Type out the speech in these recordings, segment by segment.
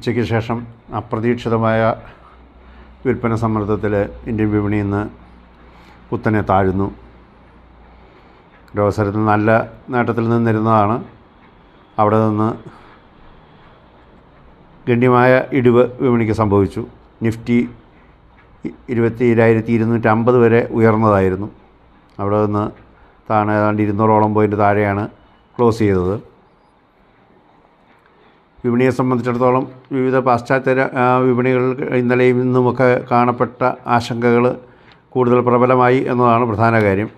ഉച്ചയ്ക്ക് ശേഷം അപ്രതീക്ഷിതമായ വിൽപ്പന സമ്മർദ്ദത്തിൽ ഇന്ത്യൻ വിപണി ഇന്ന് കുത്തനെ താഴുന്നു. ഒരവസരത്തിൽ നല്ല നേട്ടത്തിൽ നിന്നിരുന്നതാണ്. അവിടെ നിന്ന് ഗണ്യമായ ഇടിവ് വിപണിക്ക് സംഭവിച്ചു. നിഫ്റ്റി ഇരുപത്തി ഏഴായിരത്തി ഇരുന്നൂറ്റി അമ്പത് വരെ ഉയർന്നതായിരുന്നു. അവിടെ നിന്ന് താഴെ ഇരുന്നൂറോളം പോയിന്റ് താഴെയാണ് ക്ലോസ് ചെയ്തത്. വിപണിയെ സംബന്ധിച്ചിടത്തോളം വിവിധ പാശ്ചാത്യ വിപണികളിൽ ഇന്നലെയും ഇന്നുമൊക്കെ കാണപ്പെട്ട ആശങ്കകൾ കൂടുതൽ പ്രബലമായി എന്നതാണ് പ്രധാന കാര്യം.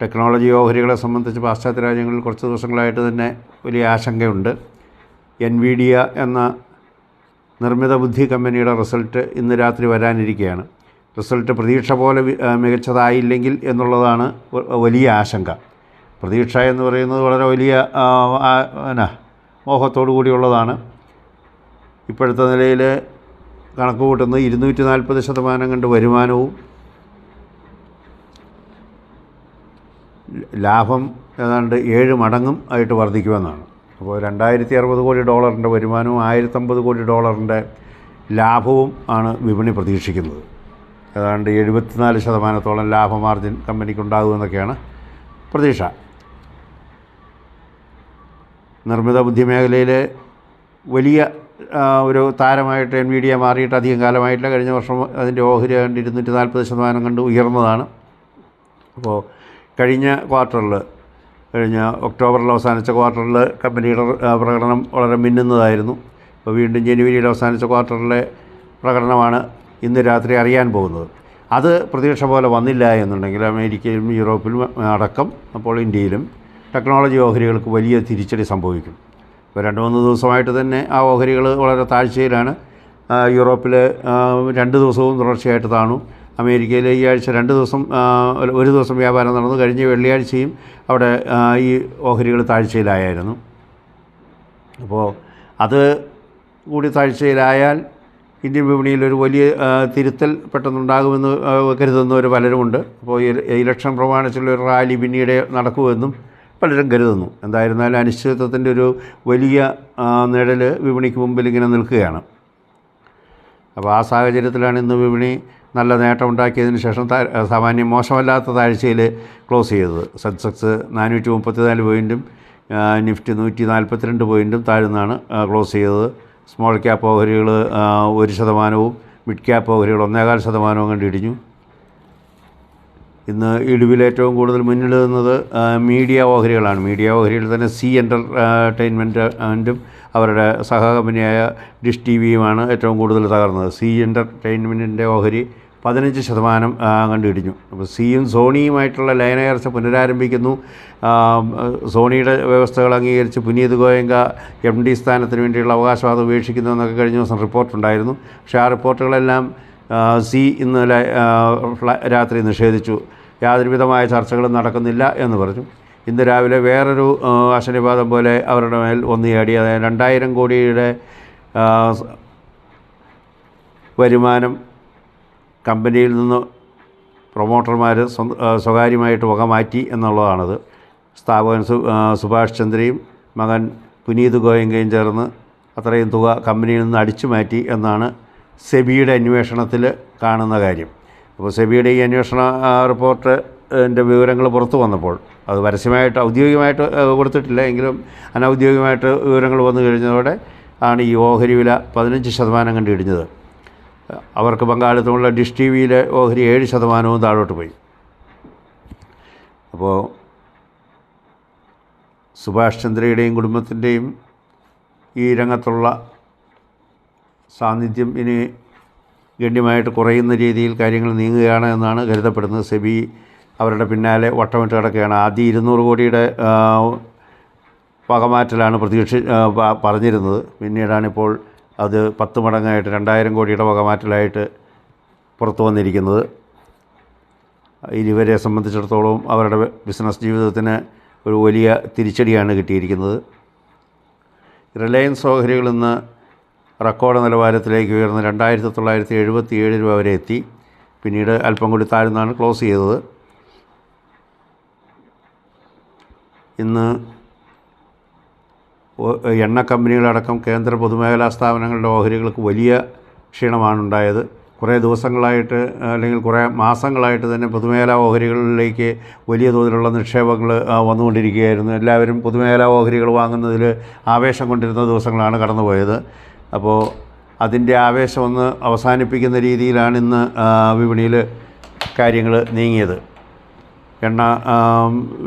ടെക്നോളജി ഓഹരികളെ സംബന്ധിച്ച് പാശ്ചാത്യ രാജ്യങ്ങളിൽ കുറച്ച് ദിവസങ്ങളായിട്ട് തന്നെ വലിയ ആശങ്കയുണ്ട്. എൻ വി എന്ന നിർമ്മിത ബുദ്ധി കമ്പനിയുടെ റിസൾട്ട് ഇന്ന് രാത്രി വരാനിരിക്കുകയാണ് റിസൾട്ട് പ്രതീക്ഷ പോലെ മികച്ചതായില്ലെങ്കിൽ എന്നുള്ളതാണ് വലിയ ആശങ്ക. പ്രതീക്ഷ എന്ന് പറയുന്നത് വളരെ വലിയ എന്നാ മോഹത്തോടു കൂടിയുള്ളതാണ്. ഇപ്പോഴത്തെ നിലയിൽ കണക്ക് കൂട്ടുന്നത് ഇരുന്നൂറ്റി നാൽപ്പത് ശതമാനം കണ്ട് വരുമാനവും ലാഭം ഏതാണ്ട് ഏഴ് മടങ്ങും ആയിട്ട് വർദ്ധിക്കുമെന്നാണ്. അപ്പോൾ രണ്ടായിരത്തി അറുപത് കോടി ഡോളറിന്റെ വരുമാനവും ആയിരത്തമ്പത് കോടി ഡോളറിന്റെ ലാഭവും ആണ് വിപണി പ്രതീക്ഷിക്കുന്നത്. ഏതാണ്ട് എഴുപത്തിനാല് ശതമാനത്തോളം ലാഭ മാർജിൻ കമ്പനിക്കുണ്ടാകുമെന്നൊക്കെയാണ് പ്രതീക്ഷ. നിർമ്മിത ബുദ്ധി മേഖലയിൽ വലിയ ഒരു താരമായിട്ട് എൻ വി ഡി മാറിയിട്ട് അധികം കാലമായിട്ടില്ല. കഴിഞ്ഞ വർഷം അതിന്റെ ഓഹരി കണ്ട് ഇരുന്നൂറ്റി നാൽപ്പത് ശതമാനം കണ്ട് ഉയർന്നതാണ്. അപ്പോൾ കഴിഞ്ഞ ക്വാർട്ടറിൽ കഴിഞ്ഞ ഒക്ടോബറിൽ അവസാനിച്ച ക്വാർട്ടറിൽ കമ്പനിയുടെ പ്രകടനം വളരെ മിന്നുന്നതായിരുന്നു. ഇപ്പോൾ വീണ്ടും ജനുവരിയിൽ അവസാനിച്ച ക്വാർട്ടറിലെ പ്രകടനമാണ് ഇന്ന് രാത്രി അറിയാൻ പോകുന്നത്. അത് പ്രതീക്ഷ പോലെ വന്നില്ല എന്നുണ്ടെങ്കിൽ അമേരിക്കയിലും യൂറോപ്പിലും അടക്കം അപ്പോൾ ഇന്ത്യയിലും ടെക്നോളജി ഓഹരികൾക്ക് വലിയ തിരിച്ചടി സംഭവിക്കും. ഇപ്പോൾ രണ്ട് മൂന്ന് ദിവസമായിട്ട് തന്നെ ആ ഓഹരികൾ വളരെ താഴ്ചയിലാണ്. യൂറോപ്പിൽ രണ്ട് ദിവസവും തുടർച്ചയായിട്ട് താണു. അമേരിക്കയിൽ ഈ ആഴ്ച രണ്ട് ദിവസം ഒരു- ദിവസം വ്യാപാരം നടന്നു. കഴിഞ്ഞ വെള്ളിയാഴ്ചയും അവിടെ ഈ ഓഹരികൾ താഴ്ചയിലായിരുന്നു. അപ്പോൾ അത് കൂടി താഴ്ചയിലായാൽ ഇന്ത്യൻ വിപണിയിൽ ഒരു വലിയ തിരുത്തൽ പെട്ടെന്നുണ്ടാകുമെന്ന് കരുതുന്നവർ പലരുമുണ്ട്. അപ്പോൾ ഇലക്ഷൻ പ്രമാണിച്ചുള്ള ഒരു റാലി പിന്നീട് നടക്കുമെന്നും പലരും കരുതുന്നു. എന്തായിരുന്നാലും അനിശ്ചിതത്വത്തിന്റെ ഒരു വലിയ നിഴൽ വിപണിക്ക് മുമ്പിൽ ഇങ്ങനെ നിൽക്കുകയാണ്. അപ്പോൾ ആ സാഹചര്യത്തിലാണ് ഇന്ന് വിപണി നല്ല നേട്ടമുണ്ടാക്കിയതിന് ശേഷം സാമാന്യം മോശമല്ലാത്ത താഴ്ചയിൽ ക്ലോസ് ചെയ്തത്. സെൻസെക്സ് നാനൂറ്റി മുപ്പത്തിനാല് പോയിന്റും നിഫ്റ്റി നൂറ്റി നാൽപ്പത്തിരണ്ട് പോയിന്റും താഴ്ന്നാണ് ക്ലോസ് ചെയ്തത്. സ്മോൾ ക്യാപ്പ് ഓഹരികൾ ഒരു ശതമാനവും മിഡ് ക്യാപ്പ് ഓഹരികൾ ഒന്നേകാൽ ശതമാനവും കണ്ട് ഇടിഞ്ഞു. ഇന്ന് ഇടിവിൽ ഏറ്റവും കൂടുതൽ മുന്നിൽ നിന്നത് മീഡിയ ഓഹരികളാണ്. മീഡിയ ഓഹരിയിൽ തന്നെ സി എന്റർടൈൻമെന്റും അവരുടെ സഹകമ്പനിയായ ഡിഷ് ടി വിയുമാണ് ഏറ്റവും കൂടുതൽ തകർന്നത്. സി എന്റർടൈൻമെന്റിന്റെ ഓഹരി പതിനഞ്ച് ശതമാനം കണ്ടുപിടിഞ്ഞു അപ്പോൾ സിയും സോണിയുമായിട്ടുള്ള ലയനകർച്ച പുനരാരംഭിക്കുന്നു. സോണിയുടെ വ്യവസ്ഥകൾ അംഗീകരിച്ച് പുനീത് ഗോയങ്ക എം ഡി സ്ഥാനത്തിന് വേണ്ടിയുള്ള അവകാശവാദം ഉപേക്ഷിക്കുന്നു എന്നൊക്കെ കഴിഞ്ഞ ദിവസം റിപ്പോർട്ടുണ്ടായിരുന്നു പക്ഷേ ആ റിപ്പോർട്ടുകളെല്ലാം സി ഇന്നലെ രാത്രി നിഷേധിച്ചു. യാതൊരുവിധമായ ചർച്ചകളും നടക്കുന്നില്ല എന്ന് പറഞ്ഞു. ഇന്ന് രാവിലെ വേറൊരു അശനിപാതം പോലെ അവരുടെ മേൽ ഒന്ന് ഏടി. അതായത് രണ്ടായിരം കോടിയുടെ വരുമാനം കമ്പനിയിൽ നിന്ന് പ്രൊമോട്ടർമാർ സ്വകാര്യമായിട്ട് വക മാറ്റി എന്നുള്ളതാണത്. സ്ഥാപകൻ സുഭാഷ് ചന്ദ്രയും മകൻ പുനീത് ഗോയങ്കയും ചേർന്ന് അത്രയും തുക കമ്പനിയിൽ നിന്ന് അടിച്ചു മാറ്റി എന്നാണ് സെബിയുടെ അന്വേഷണത്തിൽ കാണുന്ന കാര്യം. അപ്പോൾ സെബിയുടെ ഈ അന്വേഷണ റിപ്പോർട്ട് എന്റെ വിവരങ്ങൾ പുറത്തു വന്നപ്പോൾ അത് പരസ്യമായിട്ട് ഔദ്യോഗികമായിട്ട് കൊടുത്തിട്ടില്ല. എങ്കിലും അനൗദ്യോഗികമായിട്ട് വിവരങ്ങൾ വന്നു കഴിഞ്ഞതോടെ ആണ് ഈ ഓഹരി വില പതിനഞ്ച് ശതമാനം കണ്ട് ഇടിഞ്ഞത്. അവർക്ക് പങ്കാളിത്തമുള്ള ഡിഷ് ടി വിയിലെ ഓഹരി ഏഴ് ശതമാനവും താഴോട്ട് പോയി. അപ്പോൾ സുഭാഷ് ചന്ദ്രയുടെയും കുടുംബത്തിന്റെയും ഈ രംഗത്തുള്ള സാന്നിധ്യം ഇനി ഗണ്യമായിട്ട് കുറയുന്ന രീതിയിൽ കാര്യങ്ങൾ നീങ്ങുകയാണ് എന്നാണ് കരുതപ്പെടുന്നത്. സെബി അവരുടെ പിന്നാലെ വട്ടമിട്ട് കിടക്കുകയാണ്. ആദ്യം ഇരുന്നൂറ് കോടിയുടെ വകമാറ്റലാണ് പ്രതീക്ഷ പറഞ്ഞിരുന്നത്. പിന്നീടാണിപ്പോൾ അത് പത്ത് മടങ്ങായിട്ട് രണ്ടായിരം കോടിയുടെ വകമാറ്റലായിട്ട് പുറത്തു വന്നിരിക്കുന്നത്. ഇരുവരെ സംബന്ധിച്ചിടത്തോളം അവരുടെ ബിസിനസ് ജീവിതത്തിന് ഒരു വലിയ തിരിച്ചടിയാണ് കിട്ടിയിരിക്കുന്നത്. റിലയൻസ് ഓഹരികൾ ഇന്ന് റെക്കോർഡ് നിലവാരത്തിലേക്ക് ഉയർന്ന് രണ്ടായിരത്തി തൊള്ളായിരത്തി എഴുപത്തി ഏഴ് രൂപ വരെ എത്തി. പിന്നീട് അല്പം കൂടി താഴ്ന്നാണ് ക്ലോസ് ചെയ്തത്. ഇന്ന് എണ്ണ കമ്പനികളടക്കം കേന്ദ്ര പൊതുമേഖലാ സ്ഥാപനങ്ങളുടെ ഓഹരികൾക്ക് വലിയ ക്ഷീണമാണ് ഉണ്ടായത് കുറേ ദിവസങ്ങളായിട്ട് അല്ലെങ്കിൽ കുറേ മാസങ്ങളായിട്ട് തന്നെ പൊതുമേഖലാ ഓഹരികളിലേക്ക് വലിയ തോതിലുള്ള നിക്ഷേപങ്ങൾ വന്നുകൊണ്ടിരിക്കുകയായിരുന്നു. എല്ലാവരും പൊതുമേഖലാ ഓഹരികൾ വാങ്ങുന്നതിൽ ആവേശം കൊണ്ടിരുന്ന ദിവസങ്ങളാണ് കടന്നുപോയത്. അപ്പോൾ അതിന്റെ ആവേശം ഒന്ന് അവസാനിപ്പിക്കുന്ന രീതിയിലാണ് ഇന്ന് വിപണിയിൽ കാര്യങ്ങൾ നീങ്ങിയത്. എണ്ണ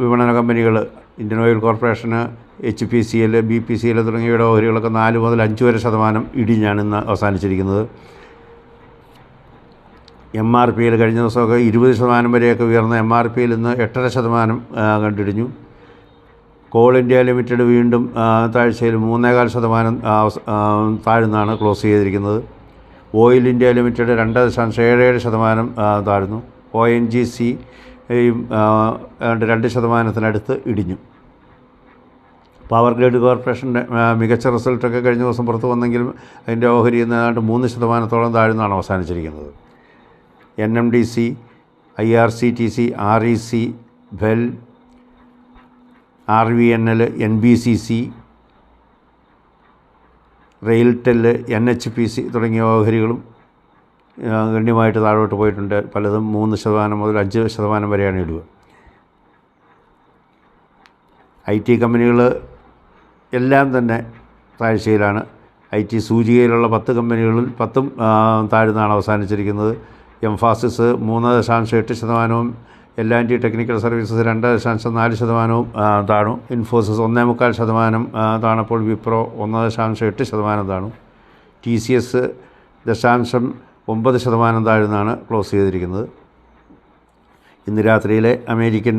വിപണന കമ്പനികൾ Indian Oil corporation H P C L B P C L തുടങ്ങിയവയുടെ ഓഹരികളൊക്കെ നാല് മുതൽ അഞ്ച് വരെ ശതമാനം ഇടിഞ്ഞാണ് ഇന്ന് അവസാനിച്ചിരിക്കുന്നത്. എം ആർ പിയിൽ കഴിഞ്ഞ ദിവസമൊക്കെ ഇരുപത് ശതമാനം വരെയൊക്കെ ഉയർന്ന എം ആർ പിയിൽ ഇന്ന് എട്ടര ശതമാനം കണ്ടിടിഞ്ഞു. കോൾ ഇന്ത്യ ലിമിറ്റഡ് വീണ്ടും താഴ്ചയിൽ മൂന്നേകാൽ ശതമാനം താഴ്ന്നാണ് ക്ലോസ് ചെയ്തിരിക്കുന്നത്. ഓയിൽ ഇന്ത്യ ലിമിറ്റഡ് രണ്ട് ദശാംശം ഏഴ് ഏഴ് ശതമാനം താഴ്ന്നു. ഒ എൻ ജി സി രണ്ട് ശതമാനത്തിനടുത്ത് ഇടിഞ്ഞു. പവർ ഗ്രിഡ് കോർപ്പറേഷന്റെ മികച്ച റിസൾട്ടൊക്കെ കഴിഞ്ഞ ദിവസം പുറത്തു വന്നെങ്കിലും അതിന്റെ ഓഹരി ഏതാണ്ട് മൂന്ന് ശതമാനത്തോളം താഴ്ന്നാണ് അവസാനിച്ചിരിക്കുന്നത്. N M D C I R C T C R E C well R V N L N B C C RailTel N H P C തുടങ്ങിയ ഓഹരികളും ഗണ്യമായിട്ട് താഴോട്ട് പോയിട്ടുണ്ട്. പലതും മൂന്ന് ശതമാനം മുതൽ അഞ്ച് ശതമാനം വരെയാണ് ഇടുക. ഐ ടി കമ്പനികൾ എല്ലാം തന്നെ താഴ്ചയിലാണ്. ഐ ടി സൂചികയിലുള്ള പത്ത് കമ്പനികളിൽ പത്തും താഴ്ന്നാണ് അവസാനിച്ചിരിക്കുന്നത്. എംഫാസിസ് മൂന്ന് ദശാംശം എട്ട് ശതമാനവും L and T technical services രണ്ട് ദശാംശം നാല് ശതമാനവും താണു. ഇൻഫോസിസ് ഒന്നേ മുക്കാൽ ശതമാനം താണപ്പോൾ വിപ്രോ ഒന്ന് ദശാംശം എട്ട് ശതമാനം താണു. ടി സി എസ് ദശാംശം ഒമ്പത് ശതമാനം താഴ്ന്നാണ് ക്ലോസ് ചെയ്തിരിക്കുന്നത്. ഇന്ന് രാത്രിയിലെ അമേരിക്കൻ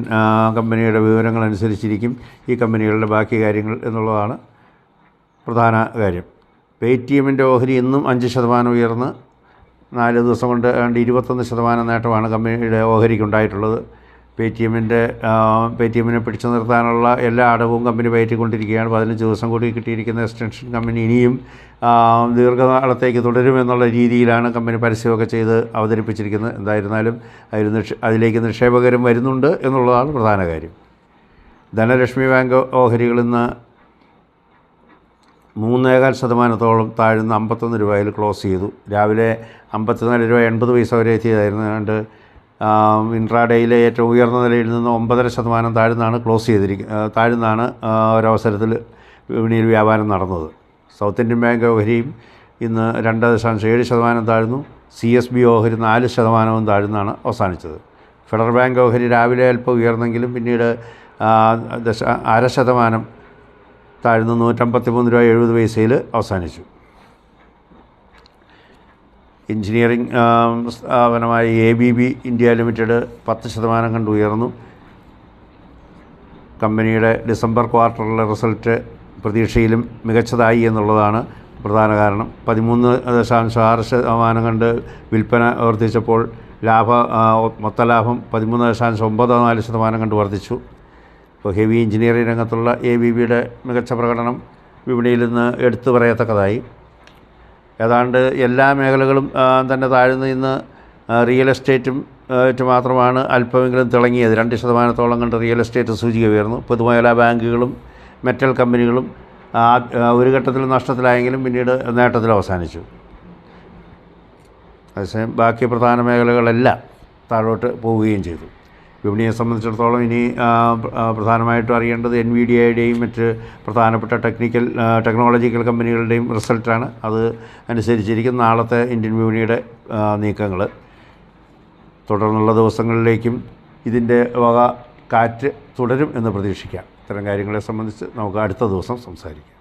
കമ്പനിയുടെ വിവരങ്ങൾ അനുസരിച്ചിരിക്കും ഈ കമ്പനികളുടെ ബാക്കി കാര്യങ്ങൾ എന്നുള്ളതാണ് പ്രധാന കാര്യം. പേ ടി എമ്മിന്റെ ഓഹരി ഇന്നും അഞ്ച് ശതമാനം ഉയർന്ന് നാല് ദിവസം കൊണ്ട് ഏതാണ്ട് ഇരുപത്തൊന്ന് ശതമാനം നേട്ടമാണ് കമ്പനിയുടെ ഓഹരിക്ക് ഉണ്ടായിട്ടുള്ളത് പേ ടി എമ്മിന്റെ പേ ടി എമ്മിനെ പിടിച്ചു നിർത്താനുള്ള എല്ലാ അടവും കമ്പനി പയറ്റിക്കൊണ്ടിരിക്കുകയാണ്. പതിനഞ്ച് ദിവസം കൂടി കിട്ടിയിരിക്കുന്ന എക്സ്റ്റൻഷൻ കമ്പനി ഇനിയും ദീർഘകാലത്തേക്ക് തുടരുമെന്നുള്ള രീതിയിലാണ് കമ്പനി പരസ്യമൊക്കെ ചെയ്ത് അവതരിപ്പിച്ചിരിക്കുന്നത്. എന്തായിരുന്നാലും അതിൽ നിക്ഷ അതിലേക്ക് നിക്ഷേപകരും വരുന്നുണ്ട് എന്നുള്ളതാണ് പ്രധാന കാര്യം. ധനലക്ഷ്മി ബാങ്ക് ഓഹരികൾ ഇന്ന് മൂന്നേകാൽ ശതമാനത്തോളം താഴ്ന്ന് അമ്പത്തൊന്ന് രൂപയിൽ ക്ലോസ് ചെയ്തു. രാവിലെ അമ്പത്തിനാല് രൂപ എൺപത് പൈസ വരെ എത്തിയതായിരുന്നു. ഏതാണ്ട് ഇൻട്രാഡേയിലെ ഏറ്റവും ഉയർന്ന നിലയിൽ നിന്ന് ഒമ്പതര ശതമാനം താഴ്ന്നാണ് ക്ലോസ് ചെയ്തിരിക്കുന്നത് താഴ്ന്നാണ് ഒരവസരത്തിൽ വിപണിയിൽ വ്യാപാരം നടന്നത്. സൗത്ത് ഇന്ത്യൻ ബാങ്ക് ഓഹരിയും ഇന്ന് രണ്ട് ദശാംശം ഏഴ് ശതമാനം താഴ്ന്നു. സി എസ് ബി ഓഹരി നാല് ശതമാനവും താഴ്ന്നാണ് അവസാനിച്ചത്. ഫെഡറൽ ബാങ്ക് ഓഹരി രാവിലെ അല്പം ഉയർന്നെങ്കിലും പിന്നീട് ദശ അര ശതമാനം താഴ്ന്ന് നൂറ്റമ്പത്തി മൂന്ന് രൂപ എഴുപത് പൈസയിൽ അവസാനിച്ചു. എഞ്ചിനീയറിംഗ് സ്ഥാപനമായ A B B India limited പത്ത് ശതമാനം കണ്ട് ഉയർന്നു. കമ്പനിയുടെ ഡിസംബർ ക്വാർട്ടറിലെ റിസൾട്ട് പ്രതീക്ഷയിലും മികച്ചതായി എന്നുള്ളതാണ് പ്രധാന കാരണം. പതിമൂന്ന് ദശാംശം ആറ് ശതമാനം കണ്ട് വിൽപ്പന വർദ്ധിച്ചപ്പോൾ ലാഭ മൊത്തലാഭം മൊത്ത ലാഭം പതിമൂന്ന് ദശാംശം ഒമ്പത് നാല് ശതമാനം കണ്ട് വർദ്ധിച്ചു. ഇപ്പോൾ ഹെവി എഞ്ചിനീയറിംഗ് രംഗത്തുള്ള എ ബി ബിയുടെ മികച്ച പ്രകടനം വിപണിയിൽ നിന്ന് എടുത്തു പറയത്തക്കതായി. ഏതാണ്ട് എല്ലാ മേഖലകളും തന്നെ താഴ്ന്നു ഇന്ന് റിയൽ എസ്റ്റേറ്റും മാത്രമാണ് അല്പമെങ്കിലും തിളങ്ങിയത്. രണ്ട് ശതമാനത്തോളം കണ്ട് റിയൽ എസ്റ്റേറ്റ് സൂചിക ഉയർന്നു. പൊതുമേഖല ബാങ്കുകളും മെറ്റൽ കമ്പനികളും ഒരു ഘട്ടത്തിൽ നഷ്ടത്തിലായെങ്കിലും പിന്നീട് നേട്ടത്തിൽ അവസാനിച്ചു. അതേസമയം ബാക്കി പ്രധാന മേഖലകളെല്ലാം താഴോട്ട് പോവുകയും ചെയ്തു. വിപണിയെ സംബന്ധിച്ചിടത്തോളം ഇനി പ്രധാനമായിട്ടും അറിയേണ്ടത് എൻ വി ഡി ഐയുടെയും മറ്റ് പ്രധാനപ്പെട്ട ടെക്നിക്കൽ ടെക്നോളജിക്കൽ കമ്പനികളുടെയും റിസൾട്ടാണ് അത് അനുസരിച്ചിരിക്കും നാളത്തെ ഇന്ത്യൻ വിപണിയുടെ നീക്കങ്ങൾ തുടർന്നുള്ള ദിവസങ്ങളിലേക്കും ഇതിന്റെ വക കാറ്റ് തുടരും എന്ന് പ്രതീക്ഷിക്കാം. ഇത്തരം കാര്യങ്ങളെ സംബന്ധിച്ച് നമുക്ക് അടുത്ത ദിവസം സംസാരിക്കാം.